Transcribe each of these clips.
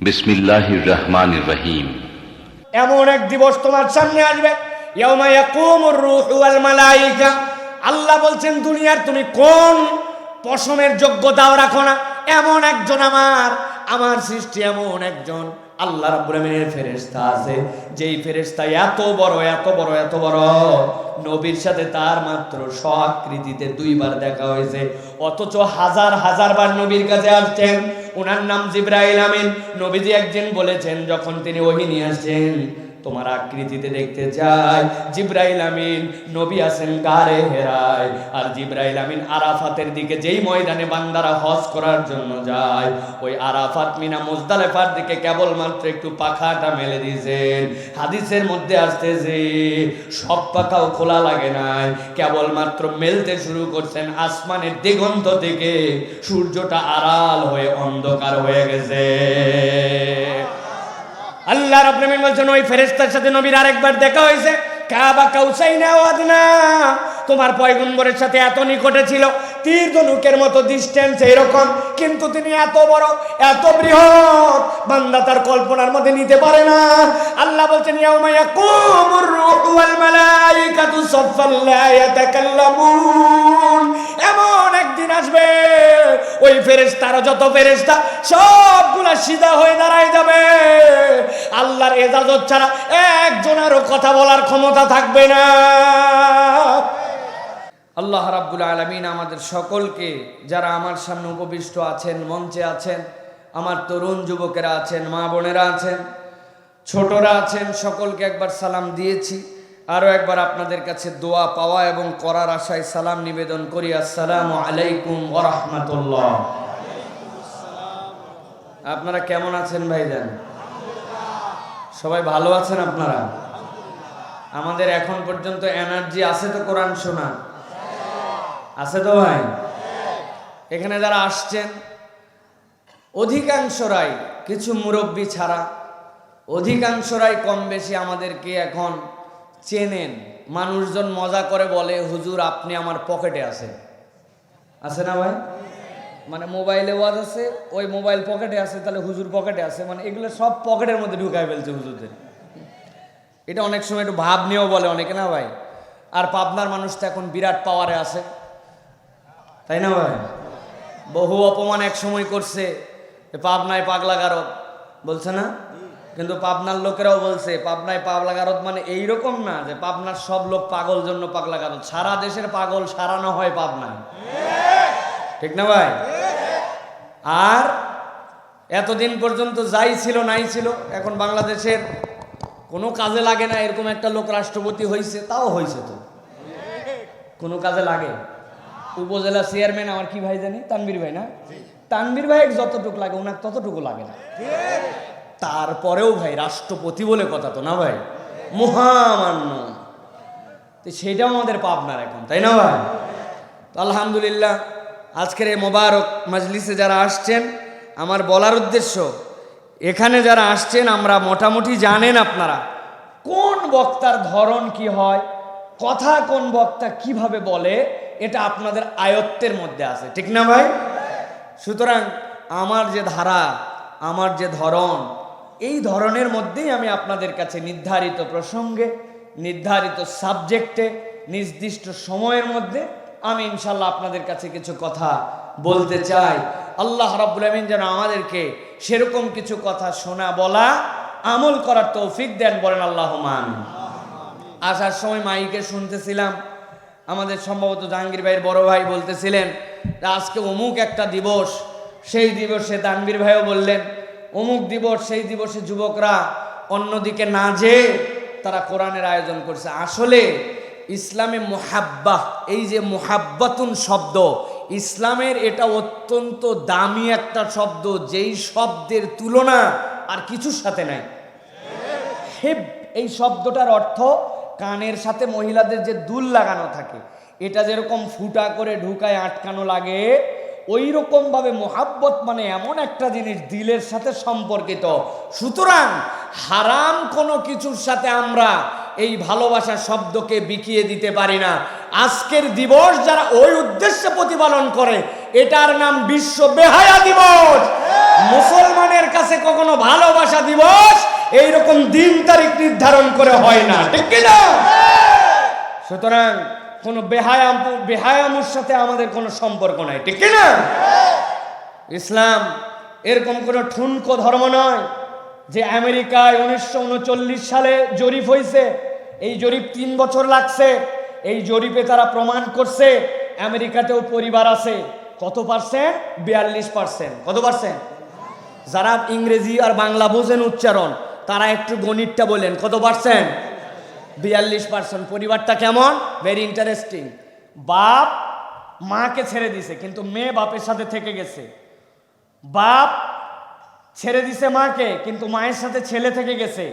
বিসমিল্লাহির রহিম। এমন এক দিবস তোমার সামনে আসবে। আল্লাহ বলছেন, দুনিয়ার তুমি কোন পশমের যোগ্যতাও রাখো না। এমন একজন আমার আমার সৃষ্টি এমন একজন। আল্লাহ রাব্বুল আমিনের ফেরেশতা আছে। যেই ফেরেশতা এত বড় এত বড় এত বড়। নবীর সাথে তার মাত্র স্বআকৃতিতে দুইবার দেখা হয়েছে। অথচ হাজার হাজার বার নবীর কাছে আসছেন। ওনার নাম জিব্রাইল আমিন। নবীজি একদিন বলেছেন যখন তিনি ওহি নিয়ে আসছেন তোমার আকৃতিতে দেখতে চাই। জিব্রাইল আমিন নবী আছেন গারে হেরায়। আর জিব্রাইল আমিন আরাফাতের দিকে যেই ময়দানে বান্দারা হজ করার জন্য যায়, ওই আরাফাত মিনা মুজদালেফার দিকে কেবলমাত্র একটু পাখাটা মেলে দিয়েছেন। হাদিসের মধ্যে আসতে যে, সব পাখাও খোলা লাগে নাই, কেবলমাত্র মেলতে শুরু করছেন আসমানের দিগন্ত থেকে। সূর্যটা আড়াল হয়ে অন্ধকার হয়ে গেছে। আল্লাহ রাব্বুল বলছেন ওই ফেরেশতার সাথে নবীর আরেকবার দেখা হয়েছে। কাবা কাউসাইনা ওয়াদনা। তোমার পয়গম্বরের সাথে এত নিকটে ছিল তীর ধনুকের মতো ডিস্টেন্স এরকম, কিন্তু তিনি এত বড়, এত বৃহৎ, বান্দা তার কল্পনার মধ্যে নিতে পারে না। আল্লাহ বলছেন এমন একদিন আসবে। ওই ফেরেশতারা যত ফেরেশতা, সবগুলা সিধা হয়ে দাঁড়ায় যাবে। আল্লাহর এজাজত ছাড়া একজনেরও কথা বলার ক্ষমতা থাকবে না। আল্লাহ রাব্বুল আলামিন আমাদের সকলকে, যারা আমার সামনে উপবিষ্ট আছেন, মঞ্চে আছেন, আমার তরুণ যুবকেরা আছেন, মা বোনেরা আছেন, ছোটরা আছেন, সকলকে একবার সালাম দিয়েছি। আরও একবার আপনাদের কাছে দোয়া পাওয়া এবং করার আশায় সালাম নিবেদন করি। আসসালামু আলাইকুম ওরহমতুল্লাহ আপনারা কেমন আছেন ভাই ভাইজান? সবাই ভালো আছেন আপনারা? আমাদের এখন পর্যন্ত এনার্জি আছে তো কোরআন শোনা? আছে তো ভাই? এখানে যারা আসছেন, অধিকাংশরাই কিছু মুরব্বী ছাড়া, অধিকাংশরাই কম বেশি আমাদেরকে এখন চেনেন, মানুষজন মজা করে বলে, হুজুর, আপনি আমার পকেটে আছেন। আছে না ভাই? মানে মোবাইলে ওয়াজ আছে, ওই মোবাইল পকেটে আছে, তাহলে হুজুর পকেটে আছে। মানে এগুলো সব পকেটের মধ্যে ঢুকাই ফেলছে হুজুরদের। এটা অনেক সময় একটু ভাব নিয়েও বলে অনেকে, না ভাই? আর পাবনার মানুষ তো এখন বিরাট পাওয়ারে আছে। তাই না ভাই? বহু অপমান এক সময় করছে পাবনায় পাগলা গারদ বলছে না? কিন্তু পাবনার লোকেরাও বলছে পাবনায় পাগলা গারদ মানে এইরকম না যে পাবনার সব লোক পাগল জন্য পাগলা গারদ সারা দেশের পাগল সারানো হয় পাবনায়। ঠিক না ভাই? আর এতদিন পর্যন্ত যাই ছিল নাই ছিল এখন বাংলাদেশের কোনো কাজে লাগে না এরকম একটা লোক রাষ্ট্রপতি হয়েছে তাও হয়েছে তো। কোনো কাজে লাগে। উপজেলা চেয়ারম্যান আমার কি ভাই জানি? তানবীর ভাই না? তানবীর ভাই যতটুকু লাগে ওনার ততটুকু লাগে না। তারপরেও ভাই রাষ্ট্রপতি বলে কথা তো না ভাই? মহামান্য। তো সেটাও আমাদের পাবনার এখন, তাই না ভাই? তো আলহামদুলিল্লাহ, আজকের এই মোবারক মাজলিসে যারা আসছেন, আমার বলার উদ্দেশ্য, এখানে যারা আসছেন, আমরা মোটামুটি জানেন আপনারা, কোন বক্তার ধরন কি হয়, কথা কোন বক্তা কীভাবে বলে, এটা আপনাদের আয়ত্তের মধ্যে আছে, ঠিক না ভাই? সুতরাং আমার যে ধারা, আমার যে ধরন এই ধরনের মধ্যেই আমি আপনাদের কাছে নির্ধারিত প্রসঙ্গে, নির্ধারিত সাবজেক্টে, নির্দিষ্ট সময়ের মধ্যে আমি ইনশাল্লাহ আপনাদের কাছে কিছু কথা বলতে চাই। আল্লাহ রাব্বুল আমিন যেন আমাদেরকে সেরকম কিছু কথা শোনা, বলা, আমল করার তৌফিক দেন বলেন আল্লাহ মান। আসার সময় মাইকে শুনতেছিলাম, আমাদের সম্ভবত জাহাঙ্গীর ভাইয়ের বড় ভাই বলতেছিলেন, আজকে অমুক একটা দিবস, সেই দিবসে তানবীর ভাইও বললেন অমুক দিবস, সেই দিবসে যুবকরা অন্যদিকে না যেয়ে তারা কোরআনের আয়োজন করছে। আসলে ইসলামে মোহাব্বাহ, এই যে মোহাব্বাতুন শব্দ, ইসলামের এটা অত্যন্ত দামি একটা শব্দ, যেই শব্দের তুলনা আর কিছুর সাথে নাই। হেব, এই শব্দটার অর্থ কানের সাথে মহিলাদের যে দুল লাগানো থাকে, এটা যেরকম ফুটা করে ঢুকায় আটকানো লাগে ওই রকম ভাবে মোহাব্বত মানে এমন একটা জিনিস দিলের সাথে সম্পর্কিত। সুতরাং হারাম কোনো কিছুর সাথে আমরা এই ভালোবাসা শব্দকে বিকিয়ে দিতে পারি না। আজকের দিবস যারা ওই উদ্দেশ্যে প্রতিপালন করে, এটার নাম বিশ্ব বেহায়া দিবস। মুসলমানের কাছে কখনো ভালোবাসা দিবস এইরকম দিন তারিখ নির্ধারণ করে হয় না। ঠিক কিনা? সুতরাং কোনো বেহায়াম, বেহায়ামুর সাথে আমাদের কোনো সম্পর্ক নাই, ঠিক না ইসলাম এরকম কোনো ঠুনকো ধর্ম নয় যে আমেরিকায় উনিশশো উনচল্লিশ সালে জরিপ হয়েছে এই জরিপ তিন বছর লাগছে, এই জরিপে তারা প্রমাণ করছে আমেরিকাতেও পরিবার আছে, কত পার্সেন্ট? বিয়াল্লিশ পার্সেন্ট। কত পার্সেন্ট? যারা ইংরেজি আর বাংলা বোঝেন উচ্চারণ, তারা একটু গণিতটা বলেন, কত পার্সেন্ট? বিয়াল্লিশ পার্সেন্ট পরিবারটা কেমন? ভেরি ইন্টারেস্টিং বাপ মাকে ছেড়ে দিছে, কিন্তু মেয়ে বাপের সাথে থেকে গেছে। বাপ ছেড়ে দিছে মাকে, কিন্তু মায়ের সাথে ছেলে থেকে গেছে।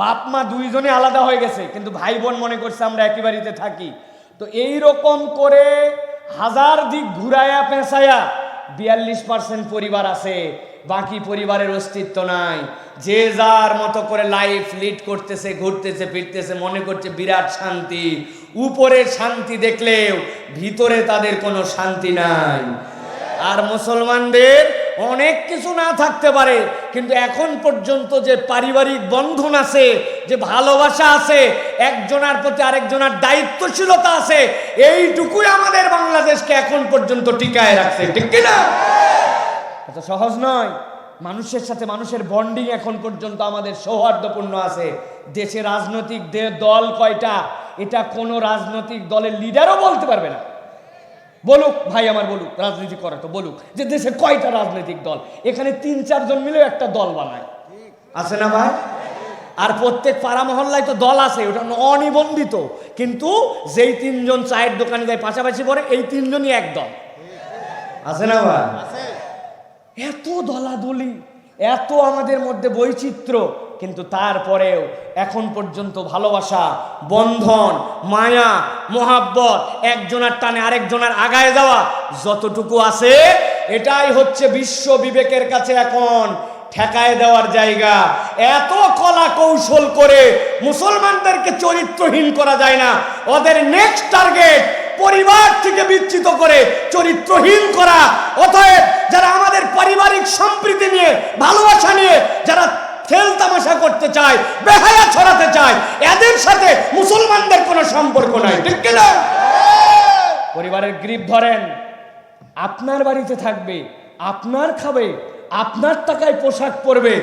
বাপ মা দুইজনে আলাদা হয়ে গেছে, কিন্তু ভাই বোন মনে করছে আমরা একই বাড়িতে থাকি। তো এই রকম করে হাজার দিক ঘুরায়া, পেঁচায়া বিয়াল্লিশ পার্সেন্ট পরিবার আছে, বাকি পরিবারের অস্তিত্ব নাই। যে যার মতো করে লাইফ লিড করতেছে, ঘুরতেছে, ফিরতেছে, মনে করছে বিরাট শান্তি। উপরে শান্তি দেখলেও ভিতরে তাদের কোনো শান্তি নাই। আর মুসলমানদের অনেক কিছু না থাকতে পারে, কিন্তু এখন পর্যন্ত যে পারিবারিক বন্ধন আছে, যে ভালোবাসা আছে, একজনের প্রতি আরেকজনের দায়িত্বশীলতা আছে, এইটুকুই আমাদের বাংলাদেশকে এখন পর্যন্ত টিকায় রাখছে, ঠিক কিনা এত সহজ নয়। মানুষের সাথে মানুষের বন্ডিং এখন পর্যন্ত আমাদের সৌহার্দ্যপূর্ণ আছে। দেশে রাজনৈতিক দল কয়টা? এটা কোনো রাজনৈতিক দলের লিডারও বলতে পারবে না। বলুক ভাই আমার বলুক রাজনীতি করে তো বলুক যে দেশে কয়টা রাজনৈতিক দল? এখানে তিন চারজন মিলে একটা দল বানায়। আছে না ভাই? আর প্রত্যেক পাড়া মহল্লায় তো দল আছে ওটা অনিবন্ধিত। কিন্তু যেই তিনজন চায়ের দোকানে যায় পাশাপাশি পড়ে এই তিনজনই এক দল। আছে না ভাই? এত দলাদলি। এত আমাদের মধ্যে বৈচিত্র্য, কিন্তু তারপরেও এখন পর্যন্ত ভালোবাসা, বন্ধন, মায়া, মোহাব্বত, একজনের টানে আরেকজনের আগায় যাওয়া যতটুকু আছে, এটাই হচ্ছে বিশ্ব বিবেকের কাছে এখন ঠেকায় দেওয়ার জায়গা। এত কলা কৌশল করে মুসলমানদেরকে চরিত্রহীন করা যায় না। ওদের নেক্সট টার্গেট পরিবার থেকে বিচ্ছিত করে চরিত্রহীন করা। অতএব যারা আমাদের পারিবারিক সম্প্রীতি নিয়ে, ভালোবাসা নিয়ে, যারা খেল তামাশা করতে চায়, বেহায়া ছড়াতে চায়, এদের সাথে মুসলমানদের কোনো সম্পর্ক নাই, ঠিক কিনা? পরিবারের গ্রিপ ধরেন, আপনার বাড়িতে থাকবে, আপনার খাবে, আপনার টাকায় পোশাক পরবে,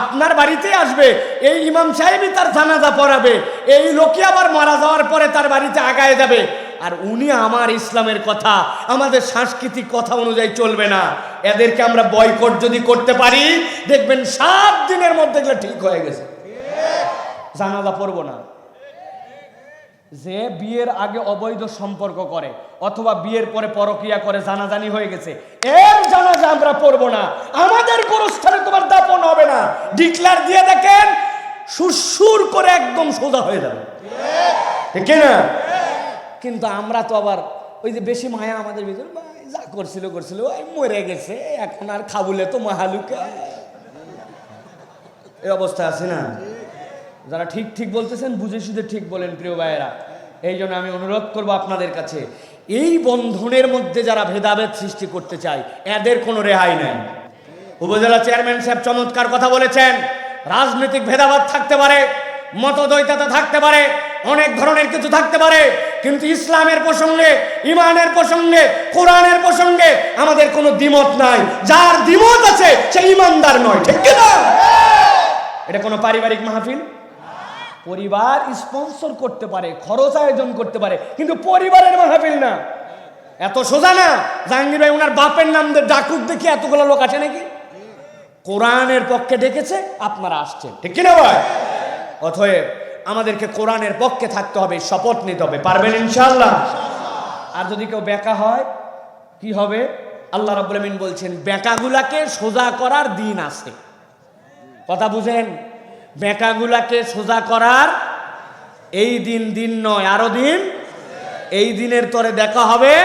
আপনার বাড়িতে আসবে, এই ইমাম সাহেবই তার জানাজা পড়াবে, এই লোকে আবার মারা যাওয়ার পরে তার বাড়িতে আগায় যাবে। আর উনি আমার ইসলামের কথা, আমাদের সাংস্কৃতিক কথা অনুযায়ী চলবে না। এদেরকে আমরা বয়কট যদি করতে পারি, দেখবেন সাত দিনের মধ্যে এগুলো ঠিক হয়ে গেছে। জানাজা পড়ব না। যে বিয়ের আগে অবৈধ সম্পর্ক করে, অথবা বিয়ের পরে পরকিয়া করে, জানাজানি হয়ে গেছে, এর জানাজা আমরা পড়ব না। আমাদের গোরস্থানে তোমার দাপন হবে না। ডিক্লার দিয়ে দেখেন, সুরসুর করে একদম সোজা হয়ে যাবে। ঠিক না কিন্তু আমরা তো আবার ওই যে বেশি মায়া আমাদের ভিতরে যা করছিল করছিল, ওই মরে গেছে, এখন আর খাবুলে তো মাহালুকা। এই অবস্থা আছে না? যারা ঠিক ঠিক বলতেছেন, বুঝে সুঝে ঠিক বলেন, প্রিয় ভাইয়েরা। এই জন্য আমি অনুরোধ করব আপনাদের কাছে, এই বন্ধনের মধ্যে যারা ভেদাভেদ সৃষ্টি করতে চায়, এদের কোনো রেহাই নেই। উপজেলা চেয়ারম্যান সাহেব চমৎকার কথা বলেছেন, রাজনৈতিক ভেদাভেদ থাকতে পারে মতদ্বৈততা থাকতে পারে, অনেক ধরনের কিছু থাকতে পারে, কিন্তু ইসলামের প্রসঙ্গে, ইমানের প্রসঙ্গে, কোরআনের প্রসঙ্গে আমাদের কোনো দ্বিমত নাই। যার দ্বিমত আছে, সে ইমানদার নয়, ঠিক না এটা কোনো পারিবারিক মাহফিল? পরিবার স্পন্সর করতে পারে, খরচ আয়োজন করতে পারে, কিন্তু পরিবারের মাহফিল না। এত সোজা না? জাহাঙ্গীর ভাই ওনার বাপের নাম ডাকুক দেখি এতগুলো লোক আছে নাকি? কোরআনের পক্ষে ডেকেছে, আপনারা আসছেন, ঠিক কিনা ভাই? অথব আমাদেরকে কোরআনের পক্ষে থাকতে হবে, শপথ নিতে হবে। পারবেন ইনশাল্লাহ আর যদি কেউ বেকা হয়, কি হবে? আল্লাহ আমিন বলছেন বেকাগুলাকে সোজা করার দিন আছে। কথা বুঝেন? বেকাগুলাকে সোজা করার এই দিন দিন নয়, আরও দিন। এই দিনের তরে দেখা হবে।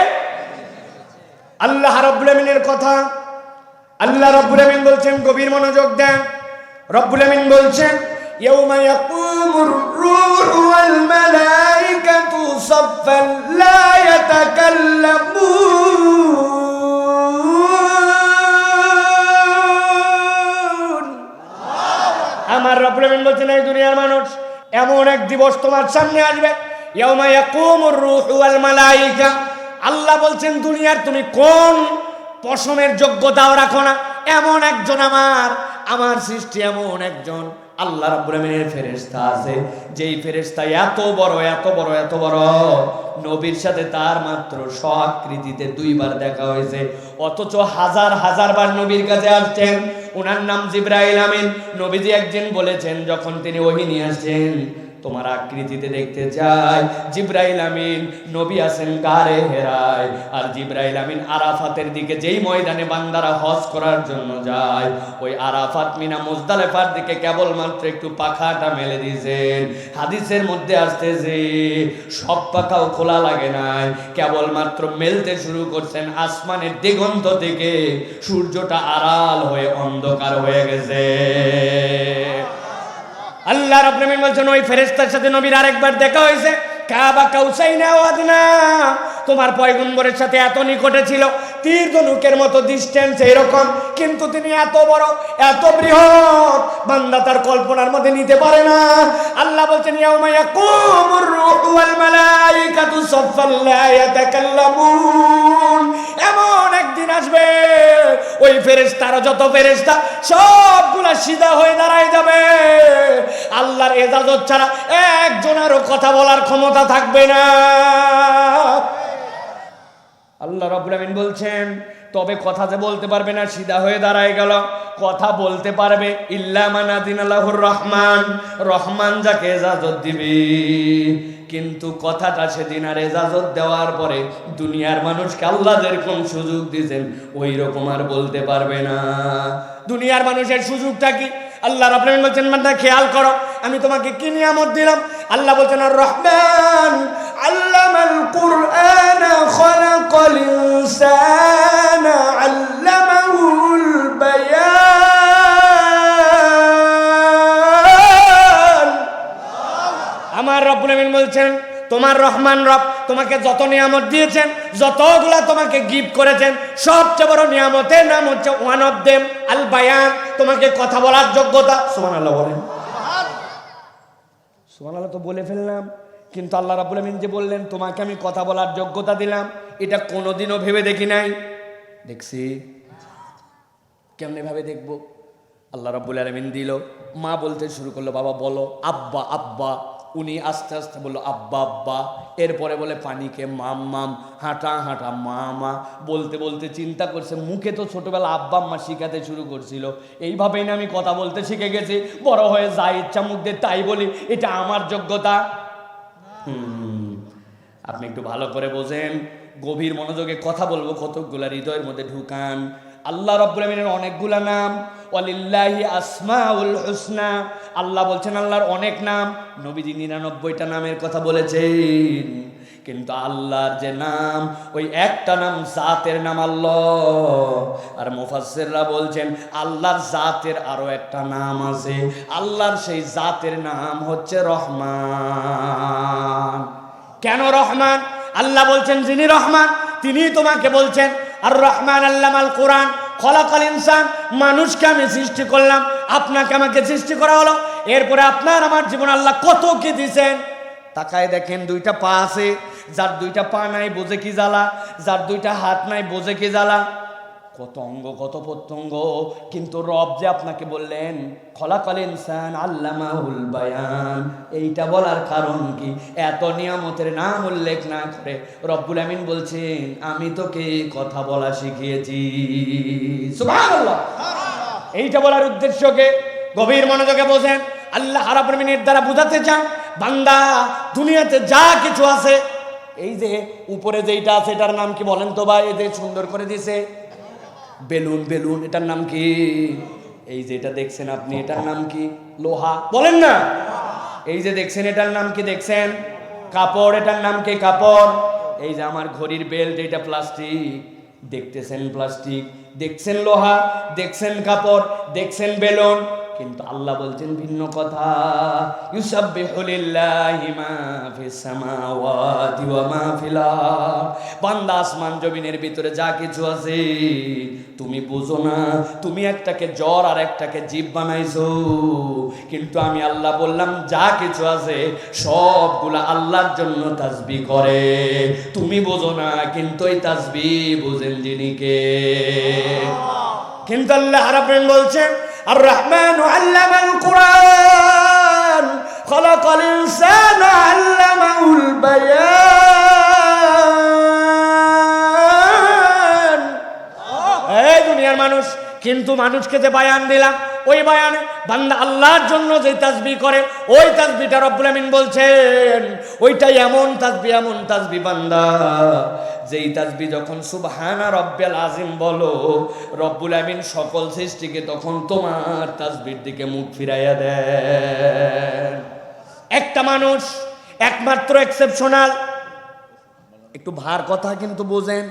আল্লাহ রব্বুল কথা। আল্লাহ রব্বুল বলছেন, গভীর মনোযোগ দেন। রব্বুল বলছেন يوم يقوم الروح والملائكة صفا لا يتكلمون আমার রবীন্দ্র বলছেন এই দুনিয়ার মানুষ এমন এক দিবস তোমার সামনে আসবে ইয়াউমা ইয়াকুমুর রূহু ওয়াল মালাইকা আল্লাহ বলছেন দুনিয়ার তুমি কোন পশমের যোগ্যতাও রাখো না এমন একজন আমার আমার সৃষ্টি এমন একজন আল্লাহ রাব্বুল ফেরেস্তা আছে। যেই ফেরেশতা এত বড় এত বড় এত বড়, নবীর সাথে তার মাত্র স্বআকৃতিতে দুইবার দেখা হয়েছে। অথচ হাজার হাজার বার নবীর কাছে আসছেন। ওনার নাম জিব্রাইল আমিন। নবীজি একদিন বলেছেন, যখন তিনি ওহি নিয়ে আসছেন তোমার আকৃতিতে দেখতে চাই। জিব্রাইল আমিন নবী আছেন গারে হেরায়। আর জিব্রাইল আমিন আরাফাতের দিকে যেই ময়দানে বান্দারা হজ করার জন্য যায়, ওই আরাফাত মিনা মুজদালেফার দিকে কেবলমাত্র একটু পাখাটা মেলে দিয়েছেন। হাদিসের মধ্যে আসতে যে, সব পাখাও খোলা লাগে নাই, কেবলমাত্র মেলতে শুরু করছেন আসমানের দিগন্ত থেকে। সূর্যটা আড়াল হয়ে অন্ধকার হয়ে গেছে। আল্লাহ আলামিন বলছেন, ওই ফেরেশতার সাথে নবীর আরেকবার দেখা হয়েছে। কাবা কাউসাইনা ওয়াদনা। তোমার পয়গম্বরের সাথে এত নিকটে ছিল তীর ধনুকের মতো ডিস্টেন্স এরকম, কিন্তু তিনি এত বড়, এত বৃহৎ, বান্দা তার কল্পনার মধ্যে নিতে পারে না। আল্লাহ বলছেন, ইয়াউমা ইয়াকুমুর রূহু ওয়াল মালাইকাতু সাফফান লা ইয়াতাকাল্লামুন। আসবে। ওই ফেরেস্তারা যত ফেরেশতা, সবগুলা সিধা হয়ে দাঁড়ায় যাবে। আল্লাহর এজাজত ছাড়া একজনেরও কথা বলার ক্ষমতা থাকবে না। আল্লাহ রবুল আমিন বলছেন তবে কথা যে বলতে পারবে না, সিধা হয়ে দাঁড়ায় গেল। কথা বলতে পারবে, ইল্লা মানাদিন রহমান রহমান যাকে এজাজত দিবে। কিন্তু কথাটা সেদিন আর এজাজত দেওয়ার পরে দুনিয়ার মানুষকে আল্লাহ যেরকম সুযোগ দিয়েছেন ওই রকম আর বলতে পারবে না। দুনিয়ার মানুষের সুযোগটা কি? আল্লাহ রাব্বুল বলছেন, বান্দা, খেয়াল করো, আমি তোমাকে কি নিয়ামত দিলাম? আল্লাহ বলছেন আর রহমান আল্লামাল কুরআন খলাকাল ইনসানা আল্লামাহুল বায়ান। আমার রব্বুল বলছেন তোমার রহমান রব তোমাকে যত নিয়ামত দিয়েছেন, যতগুলা তোমাকে গিফট করেছেন, সবচেয়ে বড় নিয়ামতের নাম হচ্ছে ওয়ান অফ দেম আল বায়ান তোমাকে কথা বলার যোগ্যতা, সুবহানাল্লাহ বলেন। সুবহানাল্লাহ তো বলে ফেললাম, কিন্তু আল্লাহ রাব্বুল আমিন যে বললেন, তোমাকে আমি কথা বলার যোগ্যতা দিলাম, এটা কোনোদিনও ভেবে দেখি নাই। দেখছি। কেমনে ভাবে দেখব? আল্লাহ রাব্বুল আলামিন দিল, মা বলতে শুরু করল, বাবা বলো, আব্বা আব্বা। উনি আস্তে আস্তে বলল, আব্বা আব্বা। এরপরে বলে, পানিকে মাম মাম। হাঁটা হাঁটা মা মা বলতে বলতে চিন্তা করছে, মুখে তো ছোটবেলা আব্বা, আম্মা শিখাতে শুরু করছিল। এইভাবেই না আমি কথা বলতে শিখে গেছি। বড় হয়ে যা ইচ্ছা মুখ দিয়ে তাই বলি, এটা আমার যোগ্যতা। আপনি একটু ভালো করে বোঝেন। গভীর মনোযোগে কথা বলব, কতকগুলা হৃদয়ের মধ্যে ঢুকান। আল্লাহ রব্বুল অনেকগুলা নাম। ওয়ালিল্লাহি আসমাউল হুসনা। আল্লাহ বলছেন, আল্লাহর অনেক নাম। নবীজি নিরানব্বইটা নামের কথা বলেছেন। কিন্তু আল্লাহর যে নাম, ওই একটা নাম জাতের নাম আল্লাহ। আর মুফাসসিররা বলছেন, আল্লাহর জাতের আরও একটা নাম আছে। আল্লাহর সেই জাতের নাম হচ্ছে রহমান। কেন রহমান? আল্লাহ বলছেন, যিনি রহমান তিনি তোমাকে বলছেন, আর রহমান আল্লামাল কোরআন। খলাকাল ইনসান, মানুষকে আমি সৃষ্টি করলাম, আপনাকে আমাকে সৃষ্টি করা হলো। এরপরে আপনার আমার জীবন আল্লাহ কত কি দিছেন? তাকায় দেখেন দুইটা পা আছে, যার দুইটা পা নাই বোঝে কি জ্বালা, যার দুইটা হাত নাই বোঝে কি জ্বালা। কত অঙ্গ কত প্রত্যঙ্গ কিন্তু রব যে আপনাকে বললেন, খলাকাল ইনসান আল্লামাহুল বায়ান। এইটা বলার কারণ কি? এত নিয়ামতের নাম উল্লেখ না করে রব্বুল আমিন বলছেন, আমি তোকে কথা বলা শিখিয়েছি। এইটা বলার উদ্দেশ্যকে গভীর মনোযোগে বোঝেন। আল্লাহ হারাপ্রেমিনের দ্বারা বুঝাতে চান, বান্দা, দুনিয়াতে যা কিছু আছে, এই যে উপরে যেইটা আছে, এটার নাম কি বলেন তো ভাই? এই যে সুন্দর করে দিছে। বেলুন বেলুন, এটার নাম কি? এই যে এটা দেখছেন আপনি, এটার নাম কি? লোহা, বলেন না। এই যে দেখছেন, এটার নাম কি দেখছেন? কাপড়, এটার নাম কি কাপড়? এই যে আমার ঘড়ির বেল্ট এটা প্লাস্টিক। দেখতেছেন প্লাস্টিক, দেখছেন লোহা, দেখছেন কাপড়, দেখছেন বেলুন। কিন্তু আল্লাহ বলছেন ভিন্ন কথা। বান্দা আসমান জমিনের ভিতরে যা কিছু আছে, তুমি বুঝো না, তুমি একটাকে জ্বর আর একটাকে জীব বানাইছো। কিন্তু আমি আল্লাহ বললাম, যা কিছু আছে, সবগুলা আল্লাহর জন্য তাসবি করে। তুমি বোঝো না, কিন্তু এই তাসবি বুঝেন যিনি কে। কিন্তু আল্লাহ রাব্বুল বলছেন আর রহমান আল্লামাল কোরআন খলাকাল ইনসান আল্লামাউল বায়ান এই দুনিয়ার মানুষ, কিন্তু মানুষকে যে বায়ান দিলাম ওই বায়ানে, বান্দা আল্লাহর জন্য যে তাজবি করে, ওই তাজবিটা রব্বুল আমিন বলছেন, ওইটাই এমন তাজবি এমন তাজবি বান্দা। যেই তাজবি যখন সুবহানা রব্বিল আজিম বলো, রব্বুল আমিন সকল সৃষ্টিকে তখন তোমার তাজবির দিকে মুখ ফিরাইয়া দেন। একটা মানুষ একমাত্র এক্সেপশনাল একটু ভার কথা কিন্তু বোঝেন।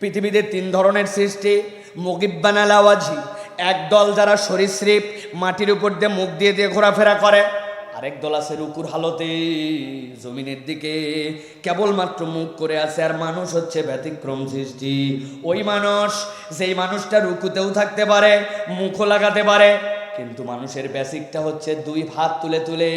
পৃথিবীতে তিন ধরনের সৃষ্টি মুগিব্বান আলাওয়াজি একদল যারা সরীসৃপ, মাটির উপর দিয়ে মুখ দিয়ে দিয়ে ঘোরাফেরা করে। আরেক দল আছে রুকুর হালতে, জমিনের দিকে কেবলমাত্র মুখ করে আছে, আর মানুষ হচ্ছে ব্যতিক্রম সৃষ্টি। ওই মানুষ, যেই মানুষটা রুকুতেও থাকতে পারে, মুখও লাগাতে পারে কিন্তু মানুষের বেসিকটা হচ্ছে দুই হাত তুলে তুলে।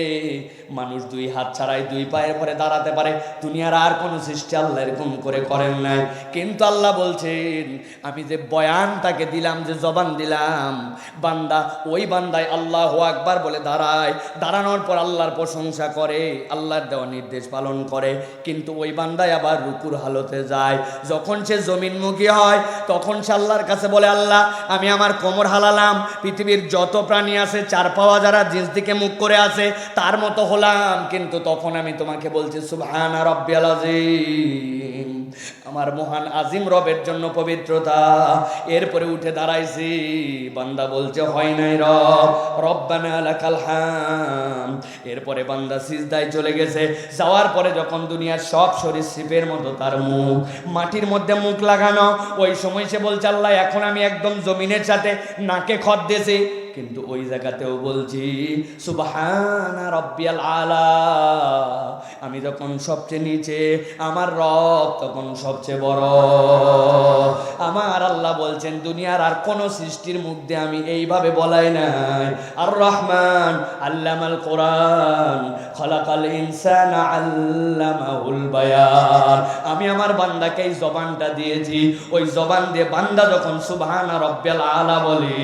মানুষ দুই হাত ছাড়াই দুই পায়ের পরে দাঁড়াতে পারে। দুনিয়ার আর কোনো সৃষ্টি আল্লাহ এরকম করে করেন নাই। কিন্তু আল্লাহ বলছেন, আমি যে বয়ান তাকে দিলাম, যে জবান দিলাম, বান্দা ওই বান্দায় আল্লাহ আকবার বলে দাঁড়ায়। দাঁড়ানোর পর আল্লাহর প্রশংসা করে, আল্লাহর দেওয়া নির্দেশ পালন করে। কিন্তু ওই বান্দায় আবার রুকুর হালতে যায়। যখন সে জমিনমুখী হয়, তখন সে আল্লাহর কাছে বলে, আল্লাহ, আমি আমার কোমর হালালাম। পৃথিবীর যত প্রাণী আছে, চার পাওয়া যারা জিন্স দিকে মুখ করে আছে, তার মতো হলাম। কিন্তু তখন আমি তোমাকে বলছি, সুবহানা রব্বিয়াল আমার মহান আজিম রবের জন্য পবিত্রতা। এরপরে উঠে দাঁড়াইছি, বান্দা বলছে, হয় নাই রব, রব্বানা হাম। এরপরে বান্দা সিজদায় চলে গেছে। যাওয়ার পরে যখন দুনিয়ার সব সরীসৃপের মতো তার মুখ, মাটির মধ্যে মুখ লাগানো, ওই সময় সে বলছে, আল্লাহ, এখন আমি একদম জমিনের সাথে নাকে খত দিয়েছি। কিন্তু ওই জায়গাতেও বলছি, সুবাহানা রব্বিয়াল আলা। আমি যখন সবচেয়ে নিচে, আমার রব তখন সবচেয়ে বড়। আমার আল্লাহ বলছেন, দুনিয়ার আর কোন সৃষ্টির মধ্যে আমি এইভাবে বলাই নাই। আর রহমান আল্লামাল কোরআন খলাকাল ইনসান আল্লামাহুল বায়ান। আমি আমার বান্দাকে এই জবানটা দিয়েছি। ওই জবান দিয়ে বান্দা যখন সুবহানা রব্বিয়াল আলা বলি,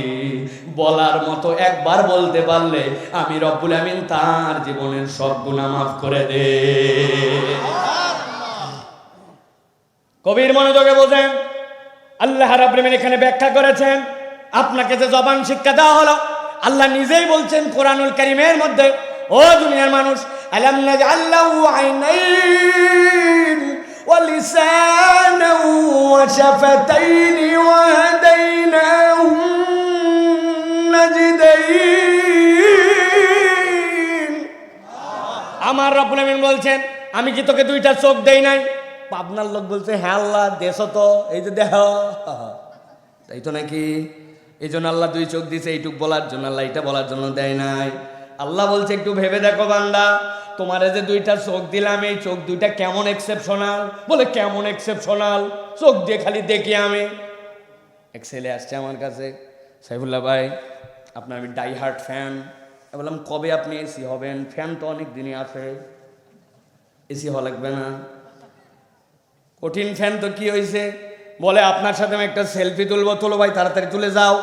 বলার মতো একবার বলতে পারলে আমি রব্বুল আমিন তার জীবনের সব গুণা মাফ করে দে। কবির মনোযোগে বোঝেন। আল্লাহ রাব্বিল এখানে ব্যাখ্যা করেছেন। আপনাকে যে জবান শিক্ষা দেওয়া হলো, আল্লাহ নিজেই বলছেন কোরআনুল কারীমের মধ্যে ও দুনিয়ার মানুষ আমার আমিন বলছেন, আমি কি তোকে দুইটা চোখ দেই নাই? পাবনার লোক বলছে হ্যাঁ আল্লাহ দেশ তো, এই যে দেহ। তাই তো নাকি? এই জন্য আল্লাহ দুই চোখ দিছে, এইটুক বলার জন্য, আল্লাহ এটা বলার জন্য দেয় নাই। আল্লাহ বলছে, একটু ভেবে দেখো বান্দা, তোমার যে দুইটা চোখ দিলাম, এই চোখ দুইটা কেমন এক্সেপশনাল বলে, কেমন এক্সেপশনাল চোখ দিয়ে খালি দেখি আমি। এক ছেলে আসছে আমার কাছে, সাইফুল্লাহ ভাই, আপনার আমি ডাই হার্ট ফ্যান বললাম, কবে আপনি এসি হবেন? ফ্যান তো অনেক দিনই আছে। এসি হওয়া লাগবে না। কঠিন ফ্যান তো কি হয়েছে বলে, আপনার সাথে আমি একটা সেলফি তুলবো, তোলো ভাই, তাড়াতাড়ি তুলে যাও।